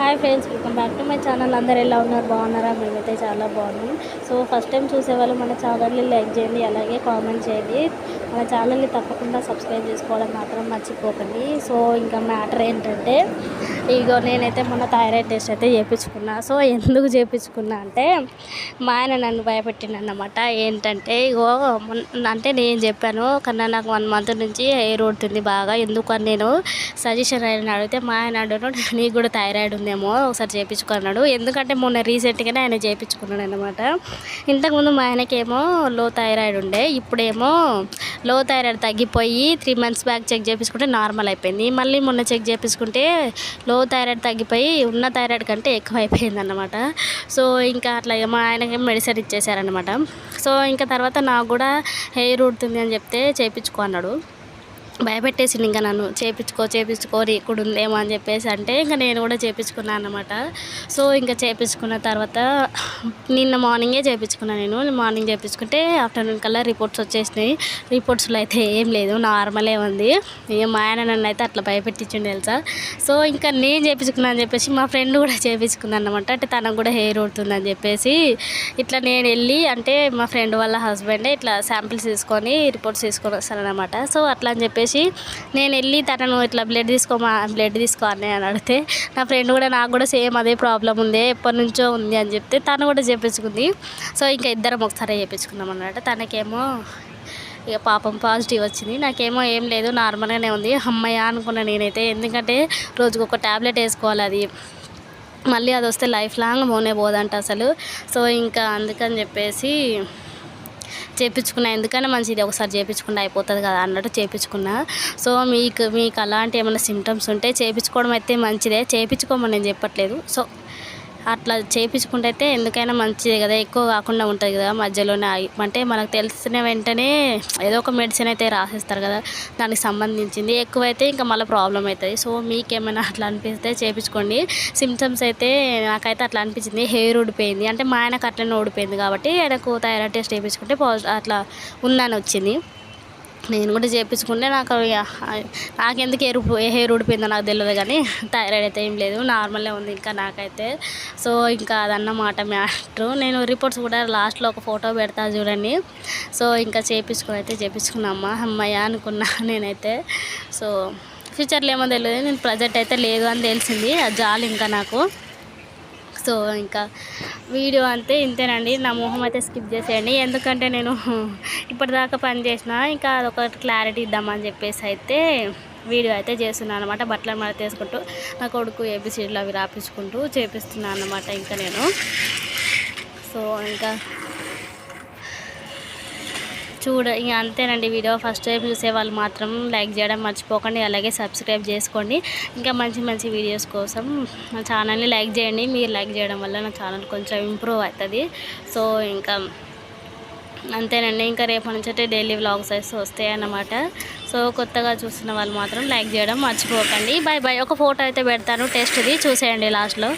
Hi friends welcome back to my channel. అందరు ఎలా ఉన్నారు? బాగున్నారా? మేమైతే చాలా బాగున్నాం. సో ఫస్ట్ టైం చూసేవాళ్ళు మన ఛానల్ని లైక్ చేయండి అలాగే కామెంట్ చేయండి. మన ఛానల్ని తప్పకుండా సబ్స్క్రైబ్ చేసుకోవడం మాత్రం మర్చిపోకండి. సో ఇంకా మ్యాటర్ ఏంటంటే ఇగో నేనైతే మొన్న థైరాయిడ్ టెస్ట్ అయితే చేయించుకున్నా సో ఎందుకు చేయించుకున్నా అంటే మా ఆయన నన్ను భయపెట్టిండన్నమాట. ఏంటంటే ఇగో అంటే నేను చెప్పాను కన్నా నాకు వన్ మంత్ నుంచి హెయిర్ ఊడుతుంది బాగా. ఎందుకు అని నేను సజెషన్ ఆయన అడిగితే మా ఆయన అడుగును నీకు కూడా థైరాయిడ్ ఉందేమో ఒకసారి చేయించుకున్నాడు ఎందుకంటే మొన్న రీసెంట్గానే ఆయన చేయించుకున్నాడు అనమాట ఇంతకుముందు మా ఆయనకేమో లో థైరాయిడ్ ఉండే ఇప్పుడేమో లో థైరాయిడ్ తగ్గిపోయి త్రీ మంత్స్ బ్యాక్ చెక్ చేయించుకుంటే నార్మల్ అయిపోయింది. మళ్ళీ మొన్న చెక్ చేయించుకుంటే లో థైరాయిడ్ తగ్గిపోయి ఉన్న థైరాయిడ్ కంటే ఎక్కువైపోయింది అనమాట సో ఇంకా అట్లా మా ఆయనకి మెడిసిన్ ఇచ్చేసారనమాట సో ఇంకా తర్వాత నాకు కూడా హెయిర్ ఉడుతుంది అని చెప్తే చేయించుకో అన్నాడు. భయపెట్టేసి ఇంకా నన్ను. చేపించుకో చేపించుకో ఇక్కడ ఉందేమో అని చెప్పేసి అంటే ఇంకా నేను కూడా చేపించుకున్నాను అనమాట సో ఇంకా చేపించుకున్న తర్వాత నిన్న మార్నింగే చేపించుకున్నాను నేను. మార్నింగ్ చేపించుకుంటే ఆఫ్టర్నూన్ కల్లా రిపోర్ట్స్ వచ్చేసినాయి. రిపోర్ట్స్లో అయితే ఏం లేదు నార్మలే ఉంది. మా ఆయన నన్ను అయితే అట్లా భయపెట్టించండి తెలుసా. సో ఇంకా నేను చేపించుకున్నాను అని చెప్పేసి మా ఫ్రెండ్ కూడా చేపించుకున్నాను అనమాట అంటే తనకు కూడా హెయిర్ ఉడుతుందని చెప్పేసి. ఇట్లా నేను వెళ్ళి అంటే మా ఫ్రెండ్ వాళ్ళ హస్బెండే ఇట్లా శాంపిల్స్ తీసుకొని రిపోర్ట్స్ తీసుకొని వస్తానమాట సో అట్లా అని చెప్పేసి నేను వెళ్ళి తనను ఇట్లా బ్లడ్ తీసుకోమా బ్లడ్ తీసుకో అని అని అడిగితే నా ఫ్రెండ్ కూడా నాకు కూడా సేమ్ అదే ప్రాబ్లం ఉంది ఎప్పటి నుంచో ఉంది అని చెప్తే తను కూడా చేపించుకుంది సో ఇంకా ఇద్దరం ఒకసారి చేపించుకున్నాం అనమాట తనకేమో ఇక పాపం పాజిటివ్ వచ్చింది. నాకేమో ఏం లేదు నార్మల్గానే ఉంది. అమ్మయ్య అనుకున్నా నేనైతే. ఎందుకంటే రోజుకు ఒక ట్యాబ్లెట్ వేసుకోవాలి అది. మళ్ళీ అది వస్తే లైఫ్ లాంగ్ పోనే పోదంట అసలు. సో ఇంకా అందుకని చెప్పేసి చేపించుకున్నా. ఎందుకన్నా మంచిది ఒకసారి చేపించుకుంటే అయిపోతుంది కదా అన్నట్టు చేపించుకున్నా. సో మీకు మీకు అలాంటి ఏమైనా సిమ్టమ్స్ ఉంటే చేపించుకోవడం అయితే మంచిదే. చేపించుకోమని నేను చెప్పట్లేదు. సో అట్లా చేయించుకుంటే అయితే ఎందుకైనా మంచిదే కదా. ఎక్కువ కాకుండా ఉంటుంది కదా మధ్యలోనే అంటే మనకు తెలిసిన వెంటనే ఏదో ఒక మెడిసిన్ అయితే రాసిస్తారు కదా. దానికి సంబంధించింది. ఎక్కువైతే ఇంకా మళ్ళీ ప్రాబ్లం అవుతుంది సో మీకేమైనా అట్లా అనిపిస్తే చేయించుకోండి సిమ్టమ్స్ అయితే నాకైతే అట్లా అనిపించింది. హెయిర్ ఊడిపోయింది. అంటే మా ఆయనకు అట్లనే ఊడిపోయింది కాబట్టి ఆయనకు థైరాయిడ్ టెస్ట్ చేయించుకుంటే పాజిటివ్ అట్లా ఉందని వచ్చింది. నేను కూడా చేయించుకుంటే నాకు నాకెందుకు ఎరుపు హెయిర్ ఊడిపోయిందో నాకు తెలియదు కానీ థైరాయిడ్ అయితే ఏం లేదు నార్మల్గా ఉంది ఇంకా నాకైతే. సో ఇంకా అదన్నమాట మ్యాటర్. నేను రిపోర్ట్స్ కూడా లాస్ట్లో ఒక ఫోటో పెడతా చూడండి. సో ఇంకా చేయించుకుని అయితే చేయించుకున్నామ్మా అమ్మాయ అనుకున్నా నేనైతే. సో ఫ్యూచర్లో ఏమో తెలియదు నేను ప్రజెంట్ అయితే లేదు అని తెలిసింది అది జాలి ఇంకా నాకు. సో ఇంకా వీడియో అంతే ఇంతేనండి. నా మొహం అయితే స్కిప్ చేసేయండి. ఎందుకంటే నేను ఇప్పటిదాకా పని చేసిన ఇంకా అదొక క్లారిటీ ఇద్దామని చెప్పేసి అయితే వీడియో అయితే చేస్తున్నాను అనమాట బట్టలు మడత తీసుకుంటూ నా కొడుకు ఏబిసిడీలు అవి రాపించుకుంటూ చేపిస్తున్నాను అనమాట ఇంకా నేను. సో ఇంకా చూడ ఇక అంతేనండి వీడియో. ఫస్ట్ టైం చూసే వాళ్ళు మాత్రం లైక్ చేయడం మర్చిపోకండి. అలాగే సబ్స్క్రైబ్ చేసుకోండి. ఇంకా మంచి మంచి వీడియోస్ కోసం నా ఛానల్ని లైక్ చేయండి. మీరు లైక్ చేయడం వల్ల నా ఛానల్ కొంచెం ఇంప్రూవ్ అవుతుంది. సో ఇంకా అంతేనండి. ఇంకా రేపటి నుంచి అయితే డైలీ వ్లాగ్స్ అయితే వస్తాయి అన్నమాట. సో కొత్తగా చూస్తున్న వాళ్ళు మాత్రం లైక్ చేయడం మర్చిపోకండి. బాయ్ బాయ్ ఒక ఫోటో అయితే పెడతాను. టెస్ట్ది చూసేయండి లాస్ట్లో